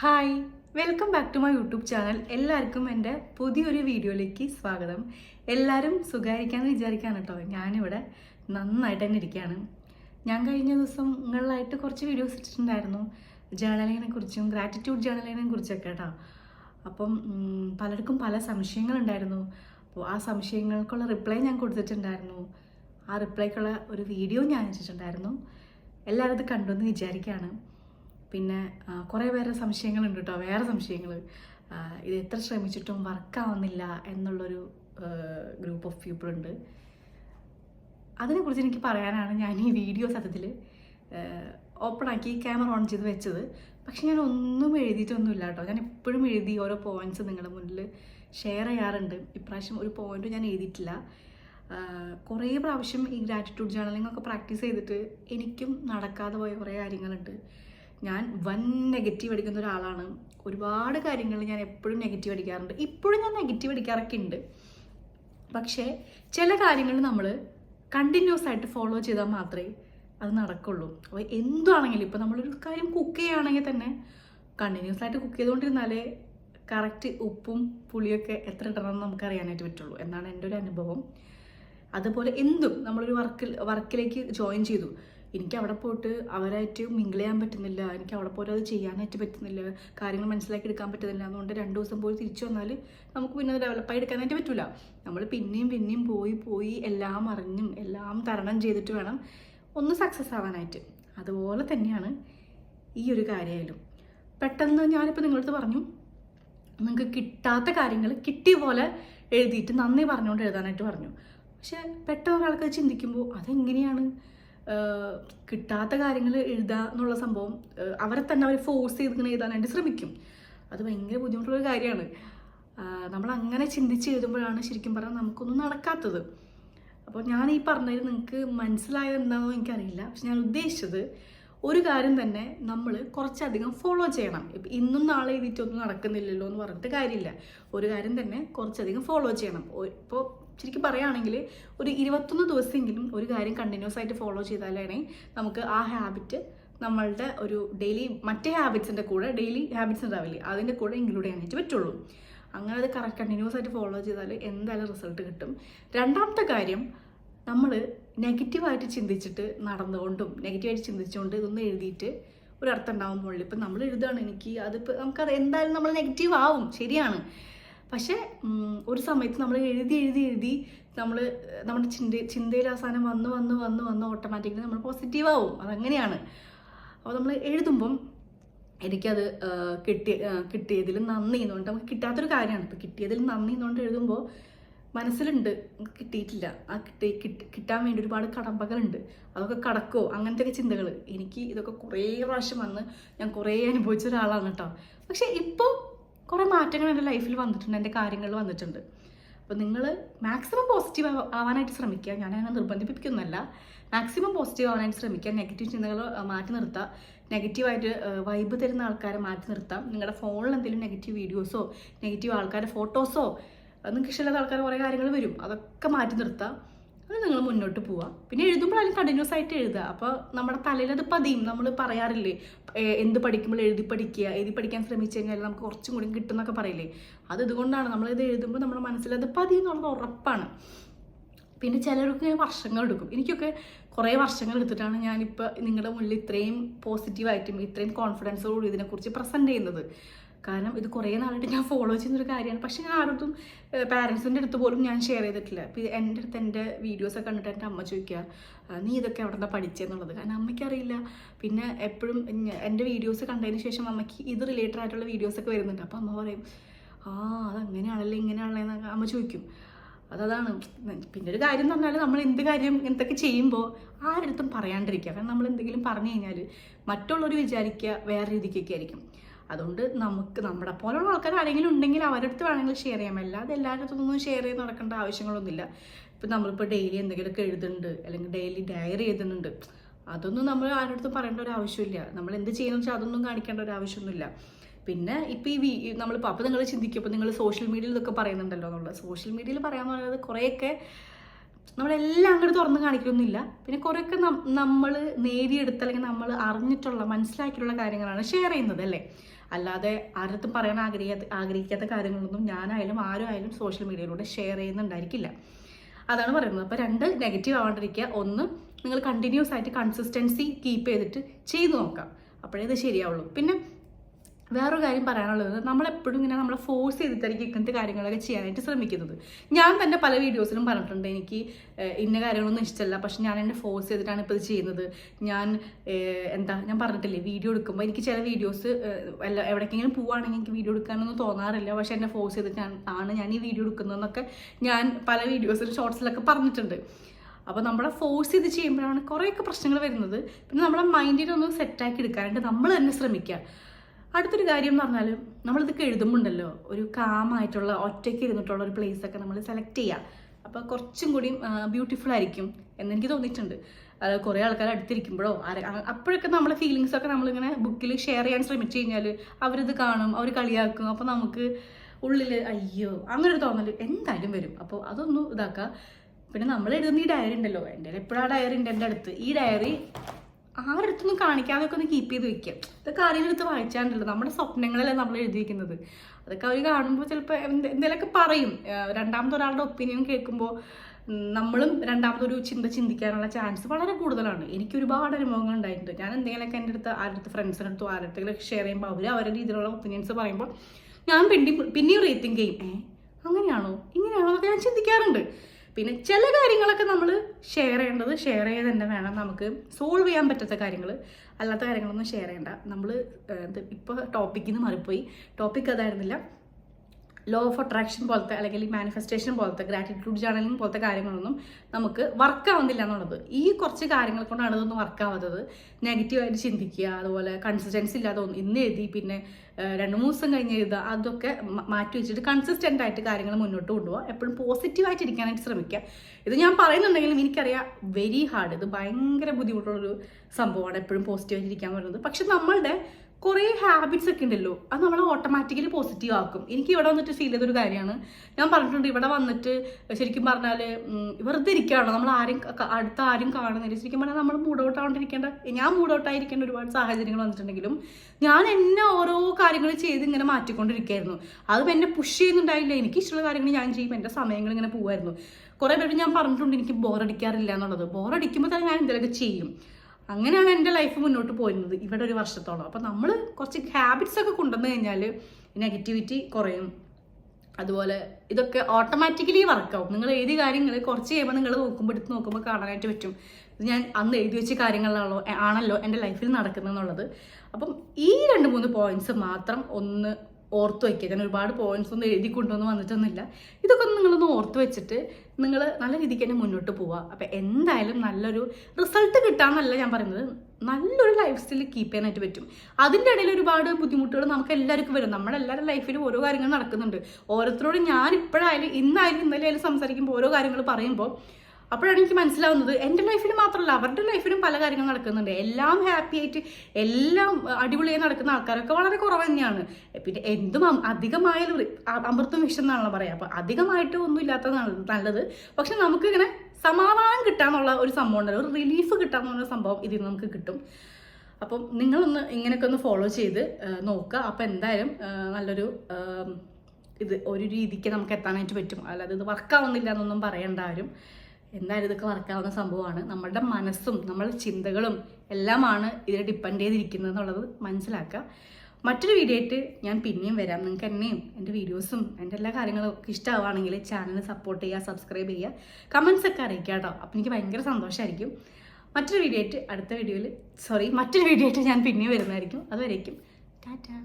Hi welcome back to my YouTube channel എല്ലാവർക്കും എന്റെ പുതിയൊരു വീഡിയോയിലേക്ക് സ്വാഗതം. എല്ലാവരും സുഖമായിരിക്കാമെന്ന് വിചാരിക്കുകയാണ് കേട്ടോ. ഞാനിവിടെ നന്നായിട്ട് തന്നെ ഇരിക്കുകയാണ്. ഞാൻ കഴിഞ്ഞ ദിവസം നിങ്ങളിലായിട്ട് കുറച്ച് വീഡിയോസ് ഇട്ടിട്ടുണ്ടായിരുന്നു. ജേണലിങ്ങിനെ കുറിച്ചും ഗ്രാറ്റിറ്റ്യൂഡ് ജേണലിങ്ങിനെ കുറിച്ചൊക്കെ കേട്ടോ. അപ്പം പലർക്കും പല സംശയങ്ങളുണ്ടായിരുന്നു. അപ്പോൾ ആ സംശയങ്ങൾക്കുള്ള റിപ്ലൈ ഞാൻ കൊടുത്തിട്ടുണ്ടായിരുന്നു. ആ റിപ്ലൈക്കുള്ള ഒരു വീഡിയോ ഞാൻ വെച്ചിട്ടുണ്ടായിരുന്നു. എല്ലാവരും അത് കണ്ടു എന്ന് വിചാരിക്കുകയാണ്. പിന്നെ കുറേ പേരുടെ സംശയങ്ങളുണ്ട് കേട്ടോ വേറെ സംശയങ്ങൾ ഇത് എത്ര ശ്രമിച്ചിട്ടും വർക്കാവുന്നില്ല എന്നുള്ളൊരു ഗ്രൂപ്പ് ഓഫ് പീപ്പിൾ ഉണ്ട്. അതിനെക്കുറിച്ച് എനിക്ക് പറയാനാണ് ഞാൻ ഈ വീഡിയോ സത്യത്തിൽ ഓപ്പൺ ആക്കി ക്യാമറ ഓൺ ചെയ്ത് വെച്ചത്. പക്ഷെ ഞാൻ ഒന്നും എഴുതിയിട്ടൊന്നുമില്ല കേട്ടോ ഞാൻ എപ്പോഴും എഴുതി ഓരോ പോയിന്റ്സ് നിങ്ങളുടെ മുന്നിൽ ഷെയർ ചെയ്യാറുണ്ട്. ഇപ്രാവശ്യം ഒരു പോയിന്റും ഞാൻ എഴുതിയിട്ടില്ല. കുറേ പ്രാവശ്യം ഈ ഗ്രാറ്റിറ്റ്യൂഡ് ജേർണലിംഗ് ഒക്കെ പ്രാക്ടീസ് ചെയ്തിട്ട് എനിക്കും നടക്കാതെ പോയ കുറേ കാര്യങ്ങളുണ്ട്. ഞാൻ വൻ നെഗറ്റീവ് അടിക്കുന്ന ഒരാളാണ്. ഒരുപാട് കാര്യങ്ങൾ ഞാൻ എപ്പോഴും നെഗറ്റീവ് അടിക്കാറുണ്ട്. ഇപ്പോഴും ഞാൻ നെഗറ്റീവ് അടിക്കാറൊക്കെ ഉണ്ട്. പക്ഷേ ചില കാര്യങ്ങൾ നമ്മൾ കണ്ടിന്യൂസ് ആയിട്ട് ഫോളോ ചെയ്താൽ മാത്രമേ അത് നടക്കുള്ളൂ. അപ്പോൾ എന്താണെങ്കിലും ഇപ്പോൾ നമ്മളൊരു കാര്യം കുക്ക് ചെയ്യുകയാണെങ്കിൽ തന്നെ കണ്ടിന്യൂസ് ആയിട്ട് കുക്ക് ചെയ്തുകൊണ്ടിരുന്നാലേ കറക്റ്റ് ഉപ്പും പുളിയൊക്കെ എത്ര ഇടണമെന്ന് നമുക്ക് അറിയാനായിട്ട് പറ്റുള്ളൂ. എന്നാണ് എന്റെ ഒരു അനുഭവം. അതുപോലെ എന്തും നമ്മളൊരു വർക്കിൽ വർക്കിലേക്ക് ജോയിൻ ചെയ്തു. എനിക്ക് അവിടെ പോയിട്ട് അവരായിട്ട് മിങ്കിൾ ചെയ്യാൻ പറ്റുന്നില്ല. എനിക്ക് അവിടെ പോയിട്ട് അത് ചെയ്യാനായിട്ട് പറ്റുന്നില്ല. കാര്യങ്ങൾ മനസ്സിലാക്കി എടുക്കാൻ പറ്റുന്നില്ല. അതുകൊണ്ട് രണ്ട് ദിവസം പോയി തിരിച്ചു വന്നാൽ നമുക്ക് പിന്നെ അത് ഡെവലപ്പായി എടുക്കാനായിട്ട് പറ്റില്ല നമ്മൾ പിന്നെയും പിന്നെയും പോയി പോയി എല്ലാം അറിഞ്ഞും എല്ലാം തരണം ചെയ്തിട്ട് വേണം ഒന്ന് സക്സസ് ആവാനായിട്ട്. അതുപോലെ തന്നെയാണ് ഈ ഒരു കാര്യമായാലും. പെട്ടെന്ന് ഞാനിപ്പോൾ നിങ്ങളടുത്ത് പറഞ്ഞു നിങ്ങൾക്ക് കിട്ടാത്ത കാര്യങ്ങൾ കിട്ടിയ പോലെ എഴുതിയിട്ട് നന്ദി പറഞ്ഞുകൊണ്ട് എഴുതാനായിട്ട് പറഞ്ഞു. പക്ഷെ പെട്ടെന്ന് ഒരാൾക്ക് ചിന്തിക്കുമ്പോൾ അതെങ്ങനെയാണ്? കിട്ടാത്ത കാര്യങ്ങൾ എഴുതുക എന്നുള്ള സംഭവം അവരെ തന്നെ അവർ ഫോഴ്സ് ചെയ്ത് ഇങ്ങനെ എഴുതാനായിട്ട് ശ്രമിക്കും. അത് ഭയങ്കര ബുദ്ധിമുട്ടുള്ള കാര്യമാണ്. നമ്മൾ അങ്ങനെ ചിന്തിച്ച് എഴുതുമ്പോഴാണ് ശരിക്കും പറഞ്ഞാൽ നമുക്കൊന്നും നടക്കാത്തത്. അപ്പോൾ ഞാൻ ഈ പറഞ്ഞതിൽ നിങ്ങൾക്ക് മനസ്സിലായത് എന്താണെന്നോ എനിക്കറിയില്ല. പക്ഷെ ഞാൻ ഉദ്ദേശിച്ചത് ഒരു കാര്യം തന്നെ നമ്മൾ കുറച്ചധികം ഫോളോ ചെയ്യണം. ഇപ്പം ഇന്നും നാളെ എഴുതിയിട്ടൊന്നും നടക്കുന്നില്ലല്ലോ എന്ന് പറഞ്ഞിട്ട് കാര്യമില്ല. ഒരു കാര്യം തന്നെ കുറച്ചധികം ഫോളോ ചെയ്യണം. ഇപ്പോൾ ശരിക്കും പറയുകയാണെങ്കിൽ ഒരു ഇരുപത്തൊന്ന് ദിവസമെങ്കിലും ഒരു കാര്യം കണ്ടിന്യൂസ് ആയിട്ട് ഫോളോ ചെയ്താലാണ് നമുക്ക് ആ ഹാബിറ്റ് നമ്മളുടെ ഒരു ഡെയിലി മറ്റേ ഹാബിറ്റ്സിന്റെ കൂടെ ഡെയിലി ഹാബിറ്റ്സ് ഉണ്ടാവില്ലേ? അതിന്റെ കൂടെ ഇൻക്ലൂഡ് ചെയ്യാനായിട്ട് പറ്റുള്ളൂ. അങ്ങനെ അത് കറക്റ്റ് കണ്ടിന്യൂസ് ആയിട്ട് ഫോളോ ചെയ്താൽ എന്തായാലും റിസൾട്ട് കിട്ടും. രണ്ടാമത്തെ കാര്യം നമ്മൾ നെഗറ്റീവായിട്ട് ചിന്തിച്ചിട്ട് നടന്നുകൊണ്ടും നെഗറ്റീവായിട്ട് ചിന്തിച്ചുകൊണ്ട് ഇതൊന്നും എഴുതിയിട്ട് ഒരർത്ഥം ഉണ്ടാകുമ്പോൾ ഇപ്പം നമ്മൾ എഴുതുകയാണ് എനിക്ക് അതിപ്പോൾ നമുക്കത് എന്തായാലും നമ്മൾ നെഗറ്റീവ് ആവും. ശരിയാണ്. പക്ഷേ ഒരു സമയത്ത് നമ്മൾ എഴുതി എഴുതി എഴുതി നമ്മൾ നമ്മുടെ ചിന്ത ചിന്തയിൽ അവസാനം വന്ന് വന്ന് വന്ന് വന്ന് ഓട്ടോമാറ്റിക്കലി നമ്മൾ പോസിറ്റീവ് ആവും. അതങ്ങനെയാണ്. അപ്പോൾ നമ്മൾ എഴുതുമ്പം എനിക്കത് കിട്ടിയ കിട്ടിയതിൽ നന്ദി എന്നുകൊണ്ട് നമുക്ക് കിട്ടാത്തൊരു കാര്യമാണ്. കിട്ടിയതിൽ നന്ദി എന്നുകൊണ്ട് എഴുതുമ്പോൾ മനസ്സിലുണ്ട് കിട്ടിയിട്ടില്ല. ആ കിട്ടി കിട്ടി കിട്ടാൻ വേണ്ടി ഒരുപാട് കടമ്പകളുണ്ട്. അതൊക്കെ കടക്കോ അങ്ങനത്തെ ചിന്തകൾ എനിക്ക് ഇതൊക്കെ കുറേ പ്രാവശ്യം വന്ന് ഞാൻ കുറേ അനുഭവിച്ച ഒരാളാണ് കേട്ടോ. പക്ഷേ ഇപ്പോൾ കുറേ മാറ്റങ്ങൾ എന്റെ ലൈഫിൽ വന്നിട്ടുണ്ട് എന്റെ കാര്യങ്ങളിൽ വന്നിട്ടുണ്ട്. അപ്പോൾ നിങ്ങൾ മാക്സിമം പോസിറ്റീവ് ആവാനായിട്ട് ശ്രമിക്കുക. ഞാൻ അങ്ങനെ നിർബന്ധിപ്പിക്കുന്നല്ല മാക്സിമം പോസിറ്റീവ് ആവാനായിട്ട് ശ്രമിക്കുക. നെഗറ്റീവ് ചിന്തകൾ മാറ്റി നിർത്തുക നെഗറ്റീവായിട്ട് വൈബ് തരുന്ന ആൾക്കാരെ മാറ്റി നിർത്താം. നിങ്ങളുടെ ഫോണിൽ എന്തെങ്കിലും നെഗറ്റീവ് വീഡിയോസോ നെഗറ്റീവ് ആൾക്കാരുടെ ഫോട്ടോസോ നിങ്ങൾക്ക് ഇഷ്ടമില്ലാത്ത ആൾക്കാർ കുറേ കാര്യങ്ങൾ വരും. അതൊക്കെ മാറ്റി നിർത്തുക അത് നിങ്ങൾ മുന്നോട്ട് പോവുക പിന്നെ എഴുതുമ്പോഴാലും കണ്ടിന്യൂസ് ആയിട്ട് എഴുതുക. അപ്പോൾ നമ്മുടെ തലയിൽ അത് പതിയും. നമ്മൾ പറയാറില്ലേ എന്ത് പഠിക്കുമ്പോൾ എഴുതി പഠിക്കുക എഴുതി പഠിക്കാൻ ശ്രമിച്ചു കഴിഞ്ഞാൽ നമുക്ക് കുറച്ചും കൂടി കിട്ടും എന്നൊക്കെ പറയില്ലേ? അത് ഇതുകൊണ്ടാണ് നമ്മളിത് എഴുതുമ്പോൾ നമ്മുടെ മനസ്സിൽ അത് പതിയും എന്നുള്ളത് ഉറപ്പാണ്. പിന്നെ ചിലർക്ക് വർഷങ്ങൾ എടുക്കും. എനിക്കൊക്കെ കുറേ വർഷങ്ങൾ എടുത്തിട്ടാണ് ഞാനിപ്പോൾ നിങ്ങളുടെ മുന്നിൽ ഇത്രയും പോസിറ്റീവായിട്ടും ഇത്രയും കോൺഫിഡൻസോടുകൂടി ഇതിനെക്കുറിച്ച് പ്രസന്റ് ചെയ്യുന്നത്. കാരണം ഇത് കുറേ നാളായിട്ട് ഞാൻ ഫോളോ ചെയ്യുന്നൊരു കാര്യമാണ്. പക്ഷെ ഞാൻ ആരോടും പാരൻസിന്റെ അടുത്ത് പോലും ഞാൻ ഷെയർ ചെയ്തിട്ടില്ല. ഇപ്പോൾ എന്റെ അടുത്ത് എന്റെ വീഡിയോസൊക്കെ കണ്ടിട്ട് എന്റെ അമ്മ ചോദിക്കുക നീ ഇതൊക്കെ അവിടെ നിന്ന് പഠിച്ചെന്നുള്ളത് കാരണം അമ്മയ്ക്കറിയില്ല. പിന്നെ എപ്പോഴും എന്റെ വീഡിയോസ് കണ്ടതിന് ശേഷം അമ്മയ്ക്ക് ഇത് റിലേറ്റഡ് ആയിട്ടുള്ള വീഡിയോസൊക്കെ വരുന്നുണ്ട്. അപ്പോൾ അമ്മ പറയും ആ അതങ്ങനെയാണല്ലേ ഇങ്ങനെയാണല്ലേ എന്നൊക്കെ അമ്മ ചോദിക്കും. അതതാണ്. പിന്നെ ഒരു കാര്യം എന്ന് പറഞ്ഞാൽ നമ്മൾ എന്ത് കാര്യം എന്തൊക്കെ ചെയ്യുമ്പോൾ ആരുടെ അടുത്തും പറയാണ്ടിരിക്കുക. കാരണം നമ്മൾ എന്തെങ്കിലും പറഞ്ഞു കഴിഞ്ഞാൽ മറ്റുള്ളവർ വിചാരിക്കുക വേറെ രീതിക്കൊക്കെ ആയിരിക്കും. അതുകൊണ്ട് നമുക്ക് നമ്മുടെ പോലുള്ള ആൾക്കാർ ആരെങ്കിലും ഉണ്ടെങ്കിൽ അവരുടെ അടുത്ത് വേണമെങ്കിൽ ഷെയർ ചെയ്യാം. അല്ലാതെ എല്ലാവരുടെ അടുത്തൊന്നും ഷെയർ ചെയ്ത് നടക്കേണ്ട ആവശ്യങ്ങളൊന്നുമില്ല. ഇപ്പം നമ്മളിപ്പോൾ ഡെയിലി എന്തെങ്കിലുമൊക്കെ എഴുതുന്നുണ്ട് അല്ലെങ്കിൽ ഡെയിലി ഡയറി എഴുതുന്നുണ്ട്. അതൊന്നും നമ്മൾ ആരുടെ അടുത്തും പറയേണ്ട ഒരു ആവശ്യമില്ല. നമ്മൾ എന്ത് ചെയ്യുന്നു വെച്ചാൽ അതൊന്നും കാണിക്കേണ്ട ഒരു ആവശ്യമൊന്നുമില്ല. പിന്നെ ഇപ്പം ഈ വീ നമ്മളിപ്പോൾ അപ്പോൾ നിങ്ങൾ ചിന്തിക്കും ഇപ്പോൾ നിങ്ങൾ സോഷ്യൽ മീഡിയയിൽ ഇതൊക്കെ പറയുന്നുണ്ടല്ലോ. എന്നുള്ളത് സോഷ്യൽ മീഡിയയിൽ പറയാമെന്ന് പറയുന്നത് കുറേയൊക്കെ നമ്മളെല്ലാം അങ്ങോട്ട് തുറന്ന് കാണിക്കുന്നില്ല പിന്നെ കുറേയൊക്കെ നമ്മൾ നേടിയെടുത്ത അല്ലെങ്കിൽ നമ്മൾ അറിഞ്ഞിട്ടുള്ള മനസ്സിലാക്കിയിട്ടുള്ള കാര്യങ്ങളാണ് ഷെയർ ചെയ്യുന്നത് അല്ലേ? അല്ലാതെ ആരടുത്തും പറയാൻ ആഗ്രഹിക്കാത്ത ആഗ്രഹിക്കാത്ത കാര്യങ്ങളൊന്നും ഞാനായാലും ആരും ആയാലും സോഷ്യൽ മീഡിയയിലൂടെ ഷെയർ ചെയ്യുന്നുണ്ടായിരിക്കില്ല. അതാണ് പറയുന്നത്. അപ്പോൾ രണ്ട് നെഗറ്റീവ് ആവാണ്ടിരിക്കുക. ഒന്ന് നിങ്ങൾ കണ്ടിന്യൂസ് ആയിട്ട് കൺസിസ്റ്റൻസി കീപ്പ് ചെയ്തിട്ട് ചെയ്തു നോക്കാം. അപ്പോഴേ ഇത് ശരിയാവുള്ളൂ. പിന്നെ വേറൊരു കാര്യം പറയാനുള്ളത് നമ്മളെപ്പോഴും ഇങ്ങനെ നമ്മളെ ഫോഴ്സ് ചെയ്തിട്ടായിരിക്കും ഇങ്ങനത്തെ കാര്യങ്ങളൊക്കെ ചെയ്യാനായിട്ട് ശ്രമിക്കുന്നത്. ഞാൻ തന്നെ പല വീഡിയോസിലും പറഞ്ഞിട്ടുണ്ട് എനിക്ക് ഇന്ന കാര്യങ്ങളൊന്നും ഇഷ്ടമല്ല പക്ഷെ ഞാൻ എന്നെ ഫോഴ്സ് ചെയ്തിട്ടാണ് ഇപ്പോൾ ഇത് ചെയ്യുന്നത്. ഞാൻ എന്താ ഞാൻ പറഞ്ഞിട്ടില്ലേ വീഡിയോ എടുക്കുമ്പോൾ എനിക്ക് ചില വീഡിയോസ് വല്ല എവിടേക്കെങ്കിലും പോവുകയാണെങ്കിൽ എനിക്ക് വീഡിയോ എടുക്കാനൊന്നും തോന്നാറില്ല പക്ഷെ എന്നെ ഫോഴ്സ് ചെയ്തിട്ടാണ് ആണ് ഞാൻ ഈ വീഡിയോ എടുക്കുന്നതെന്നൊക്കെ ഞാൻ പല വീഡിയോസിലും ഷോർട്സിലൊക്കെ പറഞ്ഞിട്ടുണ്ട്. അപ്പോൾ നമ്മളെ ഫോഴ്സ് ചെയ്ത് ചെയ്യുമ്പോഴാണ് കുറേയൊക്കെ പ്രശ്നങ്ങൾ വരുന്നത്. പിന്നെ നമ്മളെ മൈൻഡിനൊന്നും സെറ്റാക്കി എടുക്കാനായിട്ട് നമ്മൾ തന്നെ ശ്രമിക്കുക. അടുത്തൊരു കാര്യം എന്ന് പറഞ്ഞാൽ നമ്മളിതൊക്കെ എഴുതുമ്പോണ്ടല്ലോ ഒരു കാമായിട്ടുള്ള ഒറ്റയ്ക്ക് ഇരുന്നിട്ടുള്ള ഒരു place ഒക്കെ നമ്മൾ സെലക്ട് ചെയ്യുക അപ്പോൾ കുറച്ചും കൂടി ബ്യൂട്ടിഫുൾ ആയിരിക്കും എന്നെനിക്ക് തോന്നിയിട്ടുണ്ട്. അത് കുറേ ആൾക്കാർ അടുത്തിരിക്കുമ്പോഴോ അപ്പോഴൊക്കെ നമ്മളെ ഫീലിങ്സ് ഒക്കെ നമ്മളിങ്ങനെ ബുക്കിൽ ഷെയർ ചെയ്യാൻ ശ്രമിച്ചു കഴിഞ്ഞാൽ അവരിത് കാണും അവർ കളിയാക്കും. അപ്പോൾ നമുക്ക് ഉള്ളിൽ അയ്യോ അങ്ങനെ ഒരു തോന്നൽ എന്തായാലും വരും. അപ്പോൾ അതൊന്നും ഇതാക്കുക പിന്നെ നമ്മൾ എഴുതുന്ന ഈ ഡയറി ഉണ്ടല്ലോ എന്റെ എപ്പോഴാണ് ഡയറി ഉണ്ട് എന്റെ അടുത്ത്. ഈ ഡയറി ആരടുത്തൊന്നും അടുത്തൊന്നും ഒന്ന് കീപ്പ് ചെയ്ത് വെക്കുക. ഇതൊക്കെ ആരെങ്കിലും എടുത്ത് വായിച്ചാണ്ടല്ലോ. നമ്മുടെ സ്വപ്നങ്ങളല്ലേ നമ്മൾ എഴുതിയിരിക്കുന്നത്. അതൊക്കെ അവർ കാണുമ്പോൾ ചിലപ്പോൾ എന്തെങ്കിലുമൊക്കെ പറയും. രണ്ടാമത്തെ ഒരാളുടെ ഒപ്പീനിയൻ കേൾക്കുമ്പോൾ നമ്മളും രണ്ടാമതൊരു ചിന്ത ചിന്തിക്കാനുള്ള ചാൻസ് വളരെ കൂടുതലാണ്. എനിക്ക് ഒരുപാട് അനുഭവങ്ങൾ ഉണ്ടായിട്ടുണ്ട്. ഞാൻ എന്തെങ്കിലുമൊക്കെ എന്റെ അടുത്ത് ആരുടെ ഫ്രണ്ട്സിന്റെ അടുത്തോ ആരുടെ ഷെയർ ചെയ്യുമ്പോൾ അവർ അവരുടെ രീതിയിലുള്ള ഒപ്പീനിയൻസ് പറയുമ്പോൾ ഞാൻ പിന്നെയും പിന്നെയും റേറ്റിംഗ് ചെയ്യും. അങ്ങനെയാണോ? ഇങ്ങനെയാണോ? എന്നൊക്കെ ഞാൻ ചിന്തിക്കാറുണ്ട്. പിന്നെ ചില കാര്യങ്ങളൊക്കെ നമ്മൾ ഷെയർ ചെയ്യേണ്ടത് ഷെയർ ചെയ്ത് തന്നെ വേണം നമുക്ക് സോൾവ് ചെയ്യാൻ പറ്റാത്ത കാര്യങ്ങൾ അല്ലാത്ത കാര്യങ്ങളൊന്നും ഷെയർ ചെയ്യണ്ട. നമ്മൾ ഇപ്പോൾ ടോപ്പിക്കിൽ നിന്ന് മാറിപ്പോയി. ടോപ്പിക് അതായിരുന്നില്ല. ലോ ഓഫ് അട്രാക്ഷൻ പോലത്തെ അല്ലെങ്കിൽ മാനിഫെസ്റ്റേഷൻ പോലത്തെ ഗ്രാറ്റിറ്റ്യൂഡ് ജേർണലിംഗ് പോലത്തെ കാര്യങ്ങളൊന്നും നമുക്ക് വർക്ക് ആവുന്നില്ല എന്നുള്ളത്. ഈ കുറച്ച് കാര്യങ്ങൾ കൊണ്ടാണ് ഇതൊന്നും വർക്ക് ആവാത്തത്. നെഗറ്റീവായിട്ട് ചിന്തിക്കുക അതുപോലെ കൺസിസ്റ്റൻസി ഇല്ലാതെ ഇന്ന് എഴുതി പിന്നെ രണ്ട് മൂന്ന് ദിവസം കഴിഞ്ഞ് എഴുതുക അതൊക്കെ മാറ്റി വെച്ചിട്ട് കൺസിസ്റ്റന്റ് ആയിട്ട് കാര്യങ്ങൾ മുന്നോട്ട് കൊണ്ടുപോകുക എപ്പോഴും പോസിറ്റീവായിട്ട് ഇരിക്കാനായിട്ട് ശ്രമിക്കുക. ഇത് ഞാൻ പറയുന്നുണ്ടെങ്കിലും എനിക്കറിയാം വെരി ഹാർഡ് ഇത് ഭയങ്കര ബുദ്ധിമുട്ടുള്ളൊരു സംഭവമാണ് എപ്പോഴും പോസിറ്റീവായിട്ട് ഇരിക്കാൻ പറയുന്നത്. പക്ഷെ നമ്മളുടെ കുറേ ഹാബിറ്റ്സ് ഒക്കെ ഉണ്ടല്ലോ. അത് നമ്മളെ ഓട്ടോമാറ്റിക്കലി പോസിറ്റീവ് ആക്കും. എനിക്ക് ഇവിടെ വന്നിട്ട് ഫീൽ ചെയ്തൊരു കാര്യമാണ്. ഞാൻ പറഞ്ഞിട്ടുണ്ട് ഇവിടെ വന്നിട്ട് ശരിക്കും പറഞ്ഞാൽ വെറുതെ ഇരിക്കുകയാണോ നമ്മൾ ആരും അടുത്ത ആരും കാണുന്നില്ല. ശരിക്കും പറഞ്ഞാൽ നമ്മൾ മൂഡ് ഔട്ട് ഞാൻ മൂഡ് ഔട്ട് ആയിരിക്കേണ്ട ഒരുപാട് സാഹചര്യങ്ങൾ വന്നിട്ടുണ്ടെങ്കിലും ഞാൻ എന്നെ ഓരോ കാര്യങ്ങൾ ചെയ്ത് ഇങ്ങനെ മാറ്റിക്കൊണ്ടിരിക്കുകയായിരുന്നു അത് എന്നെ പുഷ് ചെയ്യുന്നുണ്ടായില്ല. എനിക്ക് ഇഷ്ടമുള്ള കാര്യങ്ങൾ ഞാൻ ചെയ്യും. എന്റെ സമയങ്ങൾ ഇങ്ങനെ പോകുമായിരുന്നു കുറേ പേര് ഞാൻ പറഞ്ഞിട്ടുണ്ട് എനിക്ക് ബോറടിക്കാറില്ല എന്നുള്ളത്. ബോറടിക്കുമ്പോൾ തന്നെ ഞാൻ എന്തെങ്കിലുമൊക്കെ ചെയ്യും. അങ്ങനെയാണ് എന്റെ ലൈഫ് മുന്നോട്ട് പോയിരുന്നത് ഇവിടെ ഒരു വർഷത്തോളം. അപ്പോൾ നമ്മൾ കുറച്ച് ഹാബിറ്റ്സ് ഒക്കെ കൊണ്ടുവന്നു കഴിഞ്ഞാൽ നെഗറ്റിവിറ്റി കുറയും. അതുപോലെ ഇതൊക്കെ ഓട്ടോമാറ്റിക്കലി വർക്കാവും നിങ്ങൾ എഴുതിയ കാര്യങ്ങൾ കുറച്ച് കഴിയുമ്പോൾ നിങ്ങൾ നോക്കുമ്പോൾ എടുത്ത് നോക്കുമ്പോൾ കാണാനായിട്ട് പറ്റും. ഞാൻ അന്ന് എഴുതി വെച്ച കാര്യങ്ങളാണല്ലോ ആണല്ലോ എന്റെ ലൈഫിൽ നടക്കുന്നത് നടക്കുന്നതെന്നുള്ളത് അപ്പം ഈ രണ്ട് മൂന്ന് പോയിന്റ്സ് മാത്രം ഒന്ന് ഓർത്ത് വയ്ക്കുക. ഞാൻ ഒരുപാട് പോയിന്റ്സ് ഒന്നും എഴുതി കൊണ്ടുവന്ന് വന്നിട്ടൊന്നുമില്ല. ഇതൊക്കെ ഒന്ന് നിങ്ങളൊന്ന് ഓർത്ത് വെച്ചിട്ട് നിങ്ങൾ നല്ല രീതിക്ക് തന്നെ മുന്നോട്ട് പോവുക അപ്പം എന്തായാലും നല്ലൊരു റിസൾട്ട് കിട്ടാമെന്നല്ല ഞാൻ പറയുന്നത്. നല്ലൊരു ലൈഫ് സ്റ്റൈൽ കീപ്പ് ചെയ്യാനായിട്ട് പറ്റും. അതിന്റെ ഇടയിൽ ഒരുപാട് ബുദ്ധിമുട്ടുകൾ നമുക്ക് എല്ലാവർക്കും വരും. നമ്മുടെ എല്ലാവരുടെ ലൈഫിലും ഓരോ കാര്യങ്ങൾ നടക്കുന്നുണ്ട്. ഓരോരുത്തരോടും ഞാൻ ഇപ്പോഴായാലും ഇന്നായാലും ഇന്നലെ ആയാലും സംസാരിക്കുമ്പോൾ ഓരോ കാര്യങ്ങൾ പറയുമ്പോൾ അപ്പോഴാണ് എനിക്ക് മനസ്സിലാവുന്നത് എന്റെ ലൈഫിൽ മാത്രമല്ല അവരുടെ ലൈഫിലും പല കാര്യങ്ങൾ നടക്കുന്നുണ്ട്. എല്ലാം ഹാപ്പി ആയിട്ട് എല്ലാം അടിപൊളിയായി നടക്കുന്ന ആൾക്കാരൊക്കെ വളരെ കുറവ് തന്നെയാണ്. പിന്നെ എന്തും അധികമായാലും അമൃതും വിഷം എന്നാണല്ലോ പറയാം അപ്പം അധികമായിട്ട് ഒന്നും ഇല്ലാത്തതാണ് നല്ലത്. പക്ഷെ നമുക്ക് ഇങ്ങനെ സമാധാനം കിട്ടാന്നുള്ള ഒരു സംഭവം ഉണ്ടല്ലോ. ഒരു റിലീഫ് കിട്ടാന്നുള്ള സംഭവം ഇതിൽ നമുക്ക് കിട്ടും. അപ്പം നിങ്ങളൊന്ന് ഇങ്ങനെയൊക്കെ ഒന്ന് ഫോളോ ചെയ്ത് നോക്കുക. അപ്പം എന്തായാലും നല്ലൊരു ഇത് ഒരു രീതിക്ക് നമുക്ക് എത്താനായിട്ട് പറ്റും. അല്ലാതെ ഇത് വർക്കാവുന്നില്ല എന്നൊന്നും പറയേണ്ട ആരും. എന്തായാലും ഇതൊക്കെ വർക്കാവുന്ന സംഭവമാണ്. നമ്മളുടെ മനസ്സും നമ്മളുടെ ചിന്തകളും എല്ലാമാണ് ഇതിനെ ഡിപ്പെൻഡ് ചെയ്തിരിക്കുന്നത് എന്നുള്ളത് മനസ്സിലാക്കുക. മറ്റൊരു വീഡിയോ ആയിട്ട് ഞാൻ പിന്നെയും വരാം. നിങ്ങൾക്ക് എന്നെയും എന്റെ വീഡിയോസും എന്റെ എല്ലാ കാര്യങ്ങളും ഒക്കെ ഇഷ്ടമാവുകയാണെങ്കിൽ ചാനൽ സപ്പോർട്ട് ചെയ്യുക സബ്സ്ക്രൈബ് ചെയ്യുക കമൻസ് ഒക്കെ അറിയിക്കുക കേട്ടോ. അപ്പം എനിക്ക് ഭയങ്കര സന്തോഷമായിരിക്കും മറ്റൊരു വീഡിയോ ആയിട്ട് അടുത്ത വീഡിയോയിൽ സോറി മറ്റൊരു വീഡിയോ ആയിട്ട് ഞാൻ പിന്നെയും വരുന്നതായിരിക്കും. അതുവരേക്കും ടാറ്റാ.